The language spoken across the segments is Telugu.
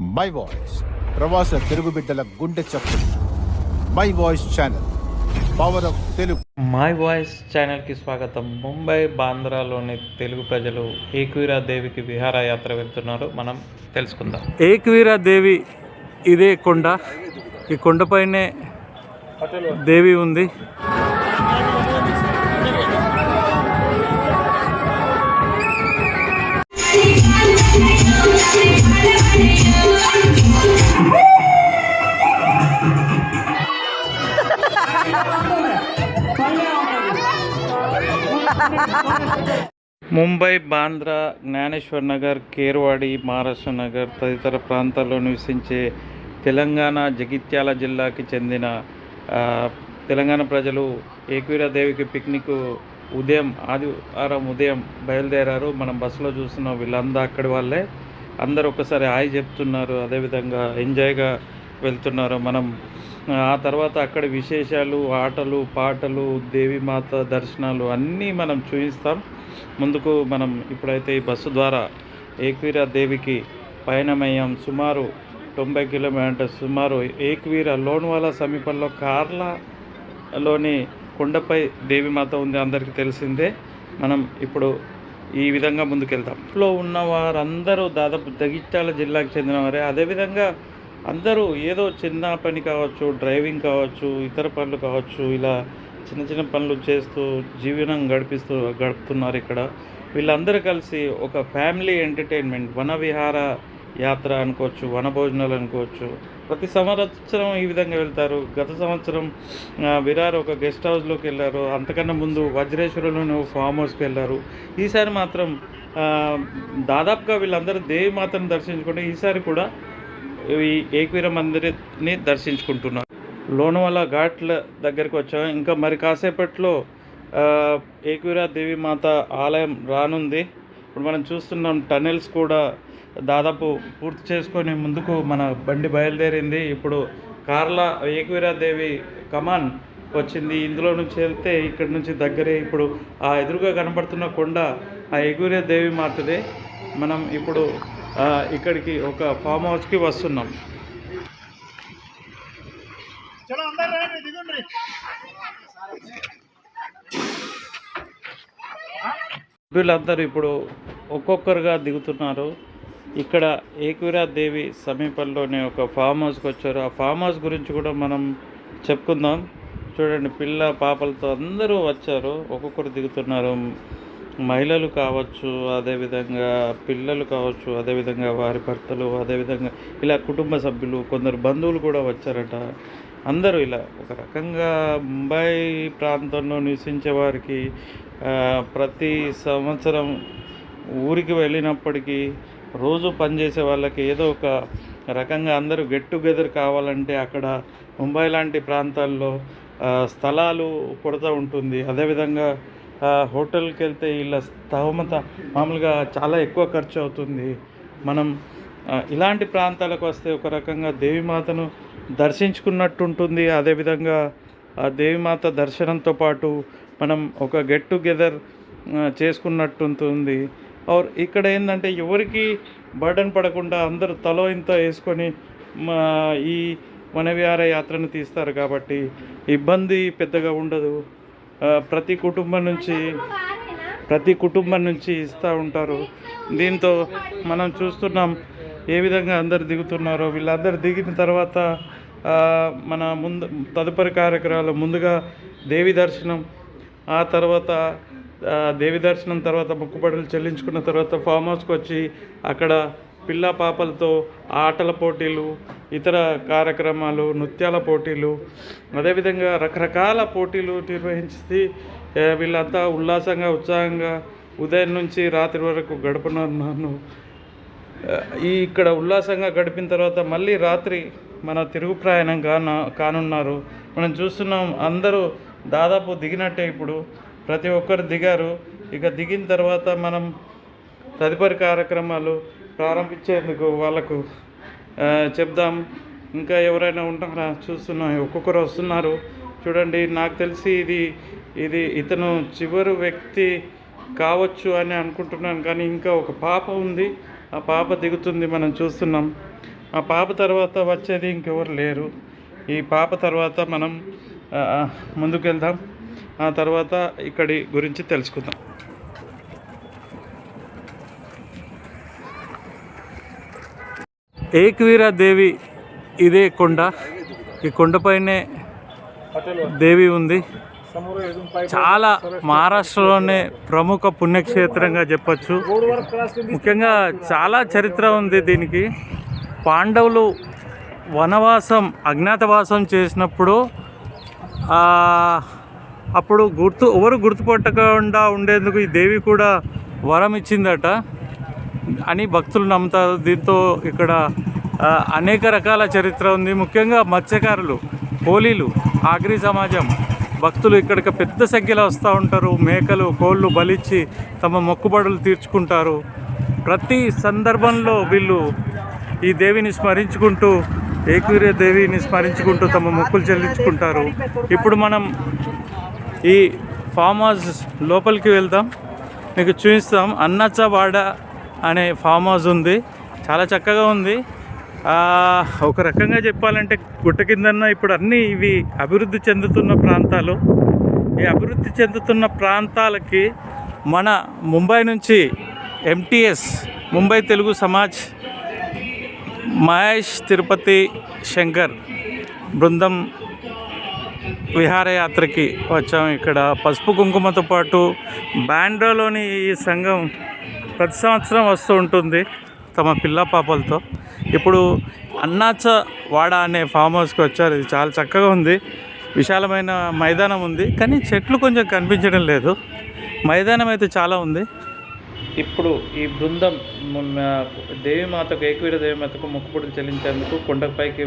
మై వాయిస్ ప్రవాస తెలుగు బిడ్డల గుండె చప్పుడు. My voice channel power of Telugu my voice ఛానల్కి స్వాగతం. ముంబై బాంద్రాలోని తెలుగు ప్రజలు ఏకవీరా దేవికి విహారయాత్ర వెళ్తున్నారు. మనం తెలుసుకుందాం. ఏకవీర దేవి ఇదే కొండ. ఈ కొండపైనే దేవి ఉంది. ముంబై బాంద్రా జ్ఞానేశ్వర్ నగర్ కేర్వాడి మహారాష్ట్ర నగర్ తదితర ప్రాంతాల్లో నివసించే తెలంగాణ జగిత్యాల జిల్లాకి చెందిన తెలంగాణ ప్రజలు ఏకవీరాదేవికి పిక్నిక్ ఉదయం ఆదివారం ఉదయం బయలుదేరారు. మనం బస్సులో చూస్తున్నాం వీళ్ళందా అక్కడి వాళ్ళే. అందరూ ఒకసారి హాయ్ చెప్తున్నారు అదేవిధంగా ఎంజాయ్గా వెళ్తున్నారు మనం. ఆ తర్వాత అక్కడ విశేషాలు ఆటలు పాటలు దేవిమాత దర్శనాలు అన్నీ మనం చూపిస్తాం ముందుకు మనం ఇప్పుడైతే ఈ బస్సు ద్వారా ఏక్వీర దేవికి పయనమయ్యాం. సుమారు తొంభై కిలోమీటర్ సుమారు ఏకవీర లోన్వాలా సమీపంలో కార్లలోని కొండపై దేవిమాత ఉంది అందరికీ తెలిసిందే. మనం ఇప్పుడు ఈ విధంగా ముందుకెళ్తాం. లో ఉన్న వారందరూ దాదాపు జగిత్యాల జిల్లాకు చెందినవారే అదేవిధంగా అందరూ ఏదో చిన్న పని కావచ్చు డ్రైవింగ్ కావచ్చు ఇతర పనులు కావచ్చు ఇలా చిన్న చిన్న పనులు చేస్తూ జీవనం గడిపిస్తూ గడుపుతున్నారు ఇక్కడ. వీళ్ళందరూ కలిసి ఒక ఫ్యామిలీ ఎంటర్టైన్మెంట్ వన విహార యాత్ర అనుకోవచ్చు వన భోజనాలు అనుకోవచ్చు. ప్రతి సంవత్సరం ఈ విధంగా వెళ్తారు. గత సంవత్సరం విరార్ ఒక గెస్ట్ హౌస్లోకి వెళ్ళారు. అంతకన్నా ముందు వజ్రేశ్వరంలోని ఒక ఫామ్ హౌస్కి వెళ్ళారు. ఈసారి మాత్రం దాదాపుగా వీళ్ళందరూ దేవి మాతను దర్శించుకుంటే ఈసారి కూడా ఈ ఏకవీర మందిరిని దర్శించుకుంటున్నారు. లోనవాల ఘాట్ల దగ్గరికి వచ్చాం. ఇంకా మరి కాసేపట్లో ఏకవీర దేవి మాత ఆలయం రానుంది. ఇప్పుడు మనం చూస్తున్నాం టనెల్స్ కూడా దాదాపు పూర్తి చేసుకొని ముందుకు మన బండి బయలుదేరింది. ఇప్పుడు కార్ల ఏకవీర దేవి కమాన్ వచ్చింది. ఇందులో నుంచి వెళ్తే ఇక్కడ నుంచి దగ్గరే ఇప్పుడు ఆ ఎదురుగా కనబడుతున్న కొండ ఆ ఏకవీర దేవి మాతదే. మనం ఇప్పుడు ఇక్కడికి ఒక ఫామ్ హౌస్కి వస్తున్నాం. వీళ్ళందరూ ఇప్పుడు ఒక్కొక్కరుగా దిగుతున్నారు. ఇక్కడ ఏకురాదేవి సమీపంలోనే ఒక ఫామ్ హౌస్కి వచ్చారు. ఆ ఫామ్ హౌస్ గురించి కూడా మనం చెప్పుకుందాం. చూడండి పిల్ల పాపలతో అందరూ వచ్చారు. ఒక్కొక్కరు దిగుతున్నారు. మహిళలు కావచ్చు అదేవిధంగా పిల్లలు కావచ్చు అదేవిధంగా వారి భర్తలు అదేవిధంగా ఇలా కుటుంబ సభ్యులు కొందరు బంధువులు కూడా వచ్చారట. అందరూ ఇలా ఒక రకంగా ముంబై ప్రాంతంలో నివసించే వారికి ప్రతి సంవత్సరం ఊరికి వెళ్ళినప్పటికీ రోజు పనిచేసే వాళ్ళకి ఏదో ఒక రకంగా అందరూ గెట్ టుగెదర్ కావాలంటే అక్కడ ముంబై లాంటి ప్రాంతాల్లో స్థలాలు కొరత ఉంటుంది. అదేవిధంగా హోటల్కి వెళ్తే వీళ్ళ స్థోమత మామూలుగా చాలా ఎక్కువ ఖర్చు అవుతుంది. మనం ఇలాంటి ప్రాంతాలకు వస్తే ఒక రకంగా దేవిమాతను దర్శించుకున్నట్టు ఉంటుంది అదేవిధంగా ఆ దేవిమాత దర్శనంతో పాటు మనం ఒక గెట్ టుగెదర్ చేసుకున్నట్టు ఉంటుంది ఆర్ ఇక్కడ ఏంటంటే ఎవరికి బర్డన్ పడకుండా అందరూ తలో ఇంత వేసుకొని మా ఈ వనవిహార యాత్రను తీస్తారు కాబట్టి ఇబ్బంది పెద్దగా ఉండదు ప్రతి కుటుంబం నుంచి ప్రతి కుటుంబం నుంచి ఇస్తూ ఉంటారు దీంతో మనం చూస్తున్నాం ఏ విధంగా అందరు దిగుతున్నారో వీళ్ళందరూ దిగిన తర్వాత మన ముందు తదుపరి కార్యక్రమాలు ముందుగా దేవి దర్శనం ఆ తర్వాత దేవి దర్శనం తర్వాత మొక్కుబడులు చెల్లించుకున్న తర్వాత ఫామ్ హౌస్కి వచ్చి అక్కడ పిల్ల పాపలతో ఆటల పోటీలు ఇతర కార్యక్రమాలు నృత్యాల పోటీలు అదేవిధంగా రకరకాల పోటీలు నిర్వహించి వీళ్ళంతా ఉల్లాసంగా ఉత్సాహంగా ఉదయం నుంచి రాత్రి వరకు గడుపునున్నాను. ఈ ఇక్కడ ఉల్లాసంగా గడిపిన తర్వాత మళ్ళీ రాత్రి మన తిరుగు ప్రయాణం కాను కానున్నారు. మనం చూస్తున్నాం అందరూ దాదాపు దిగినట్టే ఇప్పుడు. ప్రతి ఒక్కరు దిగారు. ఇక దిగిన తర్వాత మనం తదుపరి కార్యక్రమాలు ప్రారంభించేందుకు వాళ్ళకు చెప్దాం. ఇంకా ఎవరైనా ఉంటారా? చూస్తున్నాం ఒక్కొక్కరు వస్తున్నారు. చూడండి నాకు తెలిసి ఇది ఇది ఇతను చివరి వ్యక్తి కావచ్చు అని అనుకుంటున్నాను. కానీ ఇంకా ఒక పాప ఉంది. ఆ పాప దిగుతుంది మనం చూస్తున్నాం. ఆ పాప తర్వాత వచ్చేది ఇంకెవరు లేరు. ఈ పాప తర్వాత మనం ముందుకెళ్దాం ముందుకు వెళ్దాం ఆ తర్వాత ఇక్కడి గురించి తెలుసుకుందాం. ఏకవీర దేవి ఇదే కొండ. ఈ కొండపైనే దేవి ఉంది. చాలా మహారాష్ట్రలోనే ప్రముఖ పుణ్యక్షేత్రంగా చెప్పచ్చు. ముఖ్యంగా చాలా చరిత్ర ఉంది దీనికి. పాండవులు వనవాసం అజ్ఞాతవాసం చేసినప్పుడు అప్పుడు గుర్తు ఎవరు గుర్తుపట్టకుండా ఉండేందుకు ఈ దేవి కూడా వరం ఇచ్చిందట అని భక్తులు నమ్ముతారు. దీంతో ఇక్కడ అనేక రకాల చరిత్ర ఉంది. ముఖ్యంగా మత్స్యకారులు హోలీలు ఆగ్రి సమాజం భక్తులు ఇక్కడికి పెద్ద సంఖ్యలో వస్తూ ఉంటారు. మేకలు కోళ్ళు బలిచ్చి తమ మొక్కుబడులు తీర్చుకుంటారు. ప్రతి సందర్భంలో వీళ్ళు ఈ దేవిని స్మరించుకుంటూ ఏకూర్య దేవిని స్మరించుకుంటూ తమ మొక్కులు చెల్లించుకుంటారు. ఇప్పుడు మనం ఈ ఫామ్ హౌస్ లోపలికి వెళ్తాం. మీకు చూపిస్తాం. అన్నచ్చవాడ అనే ఫామ్ హౌస్ ఉంది. చాలా చక్కగా ఉంది. ఒక రకంగా చెప్పాలంటే గుట్ట కిందన్న ఇప్పుడు అన్నీ ఇవి అభివృద్ధి చెందుతున్న ప్రాంతాలు. ఈ అభివృద్ధి చెందుతున్న ప్రాంతాలకి మన ముంబై నుంచి ఎంటీఎస్ ముంబై తెలుగు సమాజ్ మహేష్ తిరుపతి శంకర్ బృందం విహారయాత్రకి వచ్చాం ఇక్కడ. పసుపు కుంకుమతో పాటు బ్యాండ్రాలోని ఈ సంఘం ప్రతి సంవత్సరం వస్తూ ఉంటుంది తమ పిల్ల పాపలతో. ఇప్పుడు అన్నాచ వాడ అనే ఫామ్ హౌస్కి వచ్చారు. ఇది చాలా చక్కగా ఉంది. విశాలమైన మైదానం ఉంది. కానీ చెట్లు కొంచెం కనిపించడం లేదు. మైదానం అయితే చాలా ఉంది. ఇప్పుడు ఈ బృందం దేవిమాతకు ఏకవీర దేవిమాతకు మొక్కుబడులు చెల్లించేందుకు కొండపైకి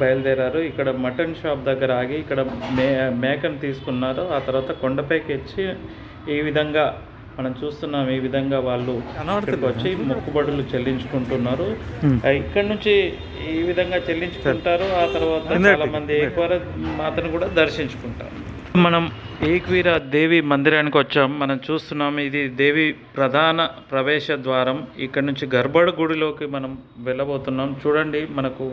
బయలుదేరారు. ఇక్కడ మటన్ షాప్ దగ్గర ఆగి ఇక్కడ మే మేకను తీసుకున్నారు. ఆ తర్వాత కొండపైకి వచ్చి ఈ విధంగా మనం చూస్తున్నాం. ఈ విధంగా వాళ్ళు ఇక్కడికి వచ్చి మొక్కుబడులు చెల్లించుకుంటున్నారు. ఇక్కడ నుంచి ఈ విధంగా చెల్లించుకుంటారు. ఆ తర్వాత చాలా మంది ఏకవీర మాతను కూడా దర్శించుకుంటారు. మనం ఏక్వీర దేవి మందిరానికి వచ్చాం. మనం చూస్తున్నాం ఇది దేవి ప్రధాన ప్రవేశ ద్వారం. ఇక్కడ నుంచి గర్భడ గుడిలోకి మనం వెళ్ళబోతున్నాం. చూడండి మనకు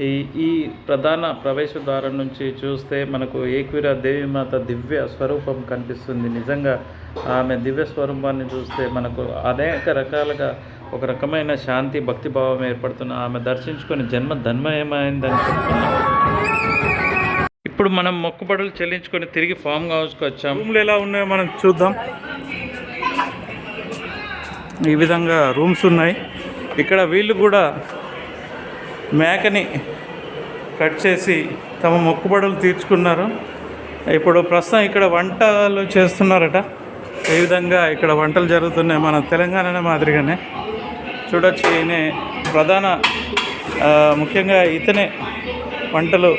ఈ ఈ ప్రధాన ప్రవేశ ద్వారం నుంచి చూస్తే మనకు ఏక్వీర దేవి మాత దివ్య స్వరూపం కనిపిస్తుంది. నిజంగా ఆమె దివ్య స్వరూపాన్ని చూస్తే మనకు అనేక రకాలుగా ఒక రకమైన శాంతి భక్తిభావం ఏర్పడుతున్న ఆమె దర్శించుకొని జన్మ ధన్మయమైందని చెప్తున్నాం. ఇప్పుడు మనం మొక్కుబడులు చెల్లించుకొని తిరిగి ఫామ్ హౌస్కి వచ్చాం. రూమ్లు ఎలా ఉన్నాయో మనం చూద్దాం. ఈ విధంగా రూమ్స్ ఉన్నాయి. ఇక్కడ వీళ్ళు కూడా మేకని కట్ చేసి తమ మొక్కుబడులు తీర్చుకున్నారు. ఇప్పుడు ప్రస్తుతం ఇక్కడ వంటలు చేస్తున్నారట. ఏ విధంగా ఇక్కడ వంటలు జరుగుతున్నాయి మన తెలంగాణ మాదిరిగానే. చూడొచ్చు ఈయన ప్రధాన ముఖ్యంగా ఇతనే వంటలు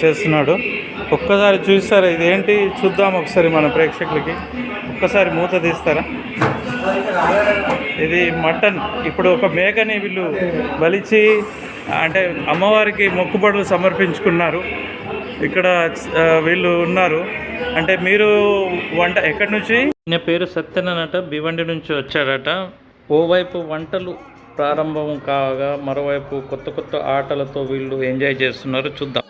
చేస్తున్నాడు. ఒక్కసారి చూస్తారా? ఇదేంటి? చూద్దాం ఒకసారి మన ప్రేక్షకులకి. ఒక్కసారి మూత తీస్తారా? ఇది మటన్. ఇప్పుడు ఒక మేకని వీళ్ళు బలిచి అంటే అమ్మవారికి మొక్కుబడులు సమర్పించుకున్నారు. ఇక్కడ వీళ్ళు ఉన్నారు. అంటే మీరు వంట ఎక్కడి నుంచి? నా పేరు సత్యనట భివండి నుంచి వచ్చాడట. ఓవైపు వంటలు ప్రారంభం కాగా మరోవైపు కొత్త కొత్త ఆటలతో వీళ్ళు ఎంజాయ్ చేస్తున్నారు చూద్దాం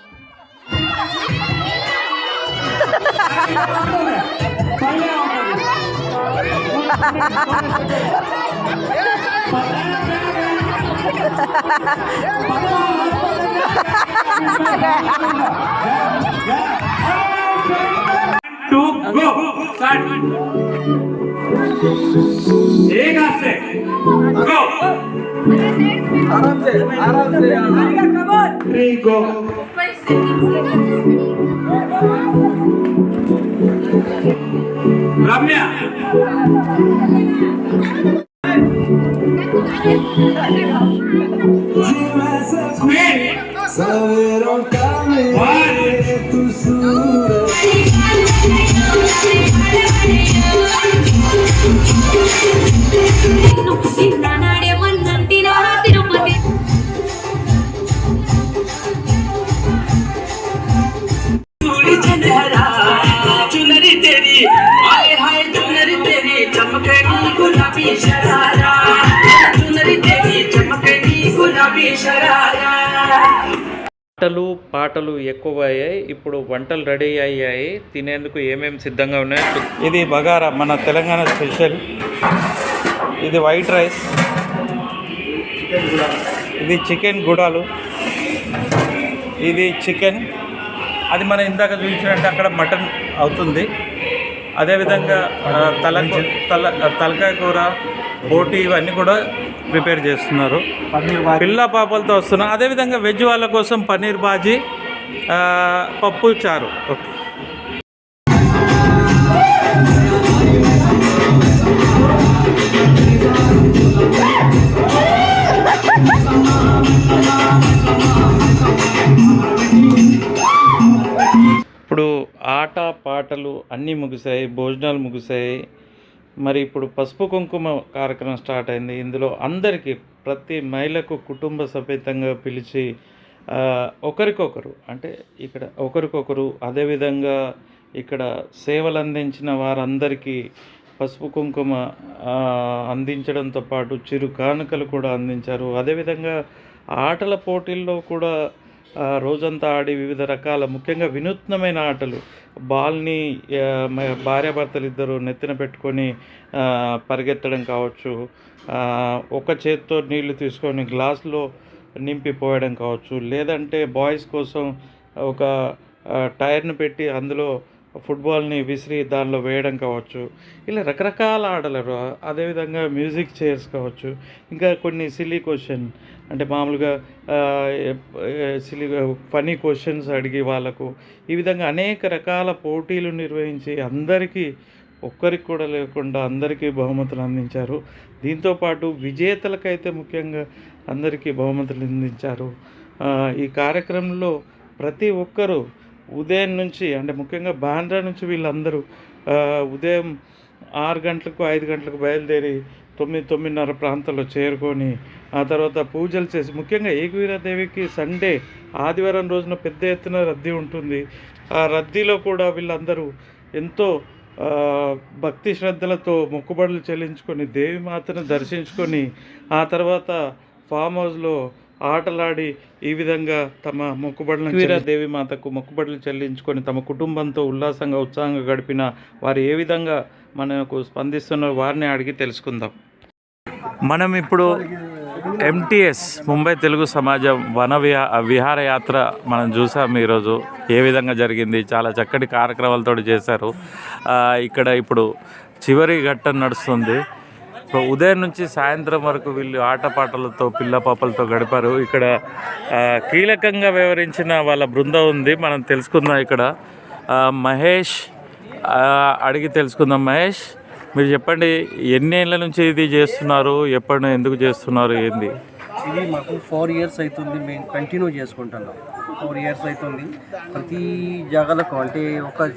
टू गो स्टार्ट एक हाथ से गो थ्री गो रम्या నాడే వంటలు పాటలు ఎక్కువ అయ్యాయి ఇప్పుడు వంటలు రెడీ అయ్యాయి. తినేందుకు ఏమేమి సిద్ధంగా ఉన్నాయి? ఇది బగారా మన తెలంగాణ స్పెషల్. ఇది వైట్ రైస్. ఇది చికెన్ గుడాలు. ఇది చికెన్. అది మనం ఇందాక చూసినట్టు అక్కడ మటన్ అవుతుంది. అదేవిధంగా తల తల తలకాయ కూర బోటి ఇవన్నీ కూడా ప్రిపేర్ చేస్తున్నారు. పిల్ల పాపలతో వస్తున్నారు అదేవిధంగా వెజ్ వాళ్ళ కోసం పన్నీర్ బాజీ పప్పు చారు. ఓకే. ఇప్పుడు ఆట పాటలు అన్నీ ముగిశాయి భోజనాలు ముగిశాయి మరి ఇప్పుడు పసుపు కుంకుమ కార్యక్రమం స్టార్ట్ అయింది. ఇందులో అందరికీ ప్రతి మహిళకు కుటుంబ సమేతంగా పిలిచి ఒకరికొకరు అంటే ఇక్కడ ఒకరికొకరు అదేవిధంగా ఇక్కడ సేవలు అందించిన వారందరికీ పసుపు కుంకుమ అందించడంతో పాటు చిరు కానుకలు కూడా అందించారు. అదేవిధంగా ఆటల పోటీల్లో కూడా రోజంతా ఆడి వివిధ రకాల ముఖ్యంగా వినూత్నమైన ఆటలు. బాల్ని భార్యాభర్తలు ఇద్దరు నెత్తిన పెట్టుకొని పరిగెత్తడం కావచ్చు ఒక చేత్తో నీళ్ళు తీసుకొని గ్లాస్లో నింపి పోయడం కావచ్చు లేదంటే బాయ్స్ కోసం ఒక టైర్ను టైర్ని పెట్టి అందులో ఫుట్బాల్ని విసిరి దానిలో వేయడం కావచ్చు ఇలా రకరకాల ఆటలు. అదేవిధంగా మ్యూజిక్ చైర్స్ కావచ్చు. ఇంకా కొన్ని సిల్లీ క్వశ్చన్. అంటే మామూలుగా సిలీ ఫనీ క్వశ్చన్స్ అడిగి వాళ్ళకు ఈ విధంగా అనేక రకాల పోటీలు నిర్వహించి అందరికీ ఒక్కరికి కూడా లేకుండా అందరికీ బహుమతులు అందించారు. దీంతోపాటు విజేతలకైతే ముఖ్యంగా అందరికీ బహుమతులు అందించారు. ఈ కార్యక్రమంలో ప్రతి ఒక్కరూ ఉదయం నుంచి అంటే ముఖ్యంగా బాంద్రా నుంచి వీళ్ళందరూ ఉదయం ఆరు గంటలకు ఐదు గంటలకు బయలుదేరి తొమ్మిది తొమ్మిదిన్నర ప్రాంతంలో చేరుకొని ఆ తర్వాత పూజలు చేసి ముఖ్యంగా ఏకవీరాదేవికి సండే ఆదివారం రోజున పెద్ద ఎత్తున రద్దీ ఉంటుంది. ఆ రద్దీలో కూడా వీళ్ళందరూ ఎంతో భక్తి శ్రద్ధలతో మొక్కుబడులు చెల్లించుకొని దేవి మాతను దర్శించుకొని ఆ తర్వాత ఫామ్ హౌస్లో ఆటలాడి ఈ విధంగా తమ మొక్కుబడులను దేవి మాతకు మొక్కుబడులు చెల్లించుకొని తమ కుటుంబంతో ఉల్లాసంగా ఉత్సాహంగా గడిపిన వారు ఏ విధంగా మనకు స్పందిస్తున్నారో వారిని అడిగి తెలుసుకుందాం. మనం ఇప్పుడు ఎంటీఎస్ ముంబై తెలుగు సమాజం వన విహా విహారయాత్ర మనం చూసాం ఈరోజు. ఏ విధంగా జరిగింది? చాలా చక్కటి కార్యక్రమాలతో చేశారు. ఇక్కడ ఇప్పుడు చివరి ఘట్టం నడుస్తుంది. సో ఉదయం నుంచి సాయంత్రం వరకు వీళ్ళు ఆటపాటలతో పిల్ల పాపలతో గడిపారు. ఇక్కడ కీలకంగా వివరించిన వాళ్ళ బృందం ఉంది. మనం తెలుసుకుందాం ఇక్కడ. మహేష్ అడిగి తెలుసుకుందాం. మహేష్ మీరు చెప్పండి ఎన్ని ఏళ్ళ నుంచి ఇది చేస్తున్నారు? ఎప్పటి ఎందుకు చేస్తున్నారు? ఏంది? ఇది మాకు ఫోర్ ఇయర్స్ అవుతుంది మేము కంటిన్యూ చేసుకుంటున్నాం. ఫోర్ ఇయర్స్ అవుతుంది. ప్రతి జాగాలకు అంటే ఒక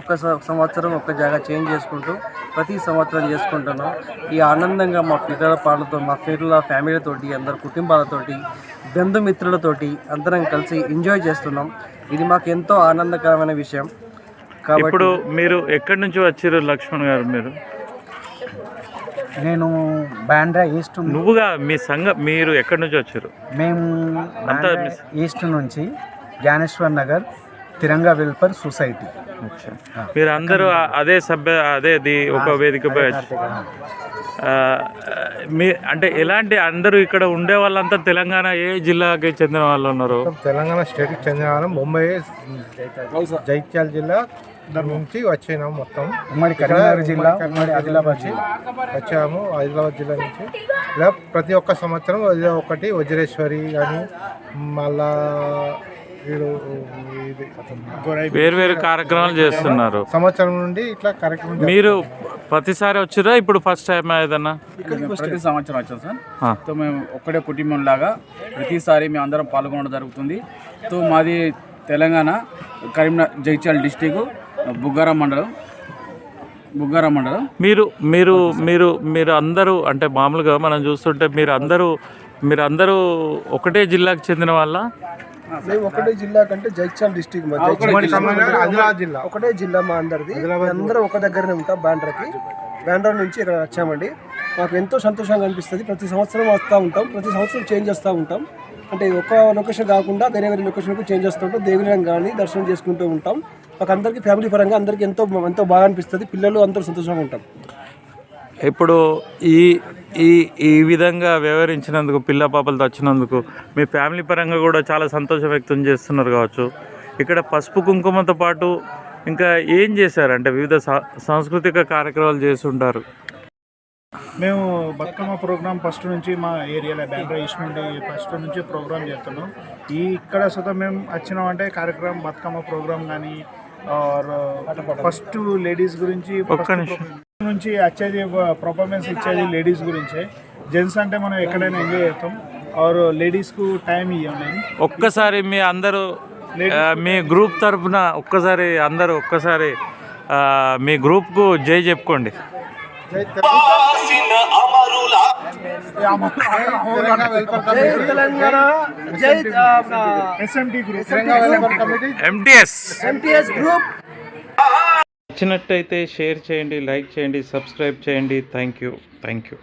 ఒక సంవత్సరం ఒక జాగా చేంజ్ చేసుకుంటూ ప్రతి సంవత్సరం చేసుకుంటున్నాం. ఈ ఆనందంగా మా పిల్లల పాటలతో మా పిల్లల ఫ్యామిలీతోటి అందరు కుటుంబాలతోటి బంధుమిత్రులతోటి అందరం కలిసి ఎంజాయ్ చేస్తున్నాం. ఇది మాకు ఎంతో ఆనందకరమైన విషయం. కాబట్టి ఇప్పుడు మీరు ఎక్కడి నుంచి వచ్చారు లక్ష్మణ్ గారు మీరు? నేను బాండ్రా ఈస్ట్ నువ్వుగా మీ సంఘ మీరు ఎక్కడి నుంచి వచ్చారు? మేము ఈస్ట్ నుంచి జ్ఞానేశ్వర్ నగర్ తిరంగా వెల్ఫేర్ సొసైటీ మీరు అందరూ అదే సభ్య అదే ది ఒక వేదికపై మీ అంటే ఎలాంటి అందరూ ఇక్కడ ఉండే వాళ్ళంతా తెలంగాణ ఏ జిల్లాకి చెందిన వాళ్ళు ఉన్నారు? తెలంగాణ స్టేట్కి చెందిన వాళ్ళం. ముంబై జైత్యాల జిల్లా నుంచి వచ్చినాం మొత్తం. ఉమ్మడి కరీంనగర్ జిల్లా ఉమ్మడి ఆదిలాబాద్ జిల్లా. వచ్చాము ఆదిలాబాద్ జిల్లా నుంచి. ఇలా ప్రతి ఒక్క సంవత్సరం ఏదో ఒకటి వజ్రేశ్వరి కానీ మళ్ళా వేరు వేరు కార్యక్రమాలు చేస్తున్నారు. సంవత్సరం నుండి ఇట్లా కార్యక్రమం మీరు ప్రతిసారి వచ్చిరా? ఇప్పుడు ఫస్ట్ టైం ఏదన్నా? ప్రతి సంవత్సరం వచ్చాం సార్. సో మేము ఒక్కడే కుటుంబం లాగా ప్రతిసారి మేము అందరం పాల్గొనడం జరుగుతుంది. సో మాది తెలంగాణ కరీంనగర్ జైత్యాల డిస్టిక్ బుగ్గారం మండలం బుగ్గారం మండలం. మీరు మీరు మీరు మీరు అందరూ అంటే మామూలుగా మనం చూస్తుంటే మీరు అందరూ మీరు అందరూ ఒకటే జిల్లాకు చెందిన వాళ్ళ? మేము ఒకటే జిల్లా కంటే జైత్యాల డిస్టిక్ జిల్లా. ఒకటే జిల్లా. మా అందరిది. అందరం ఒక దగ్గరనే ఉంటాం బ్యాండ్రాకి. బ్యాండ్రా నుంచి ఇక్కడ వచ్చామండి. మాకు ఎంతో సంతోషంగా అనిపిస్తుంది. ప్రతి సంవత్సరం వస్తూ ఉంటాం. ప్రతి సంవత్సరం చేంజ్ చేస్తూ ఉంటాం. అంటే ఒక లొకేషన్ కాకుండా వేరే వేరే లొకేషన్కు చేంజ్ చేస్తుంటాం దేవుని కానీ దర్శనం చేసుకుంటూ ఉంటాం. మాకు అందరికీ ఫ్యామిలీ పరంగా అందరికీ ఎంతో ఎంతో బాగా అనిపిస్తుంది. పిల్లలు అందరూ సంతోషంగా ఉంటాం. ఇప్పుడు ఈ ఈ ఈ విధంగా వ్యవహరించినందుకు పిల్ల పాపలతో వచ్చినందుకు మీ ఫ్యామిలీ పరంగా కూడా చాలా సంతోషం వ్యక్తం చేస్తున్నారు కావచ్చు. ఇక్కడ పసుపు కుంకుమతో పాటు ఇంకా ఏం చేశారు? అంటే వివిధ సా- సాంస్కృతిక కార్యక్రమాలు చేస్తుంటారు. మేము బతుకమ్మ ప్రోగ్రామ్ ఫస్ట్ నుంచి మా ఏరియాలో బ్యాండ్రా ఈస్ట్ నుండి ఫస్ట్ నుంచి ప్రోగ్రామ్ చేస్తున్నాం. ఈ ఇక్కడ సుతం మేము వచ్చినామంటే కార్యక్రమం బతుకమ్మ ప్రోగ్రామ్ కానీ ఆర్ ఫస్ట్ లేడీస్ గురించి. నుంచి వచ్చేది పర్ఫార్మెన్స్ ఇచ్చేది లేడీస్ గురించే. జెంట్స్ అంటే మనం ఎక్కడైనా ఎంజాయ్ చేస్తాం. ఆర్ లేడీస్కు టైం ఇవ్వం నేను ఒక్కసారి మీ అందరూ మీ గ్రూప్ తరఫున ఒక్కసారి అందరూ ఒక్కసారి మీ గ్రూప్కు జై చెప్పుకోండి. నచ్చినట్టయితే షేర్ చేయండి లైక్ చేయండి సబ్స్క్రైబ్ చేయండి. Thank you. Thank you.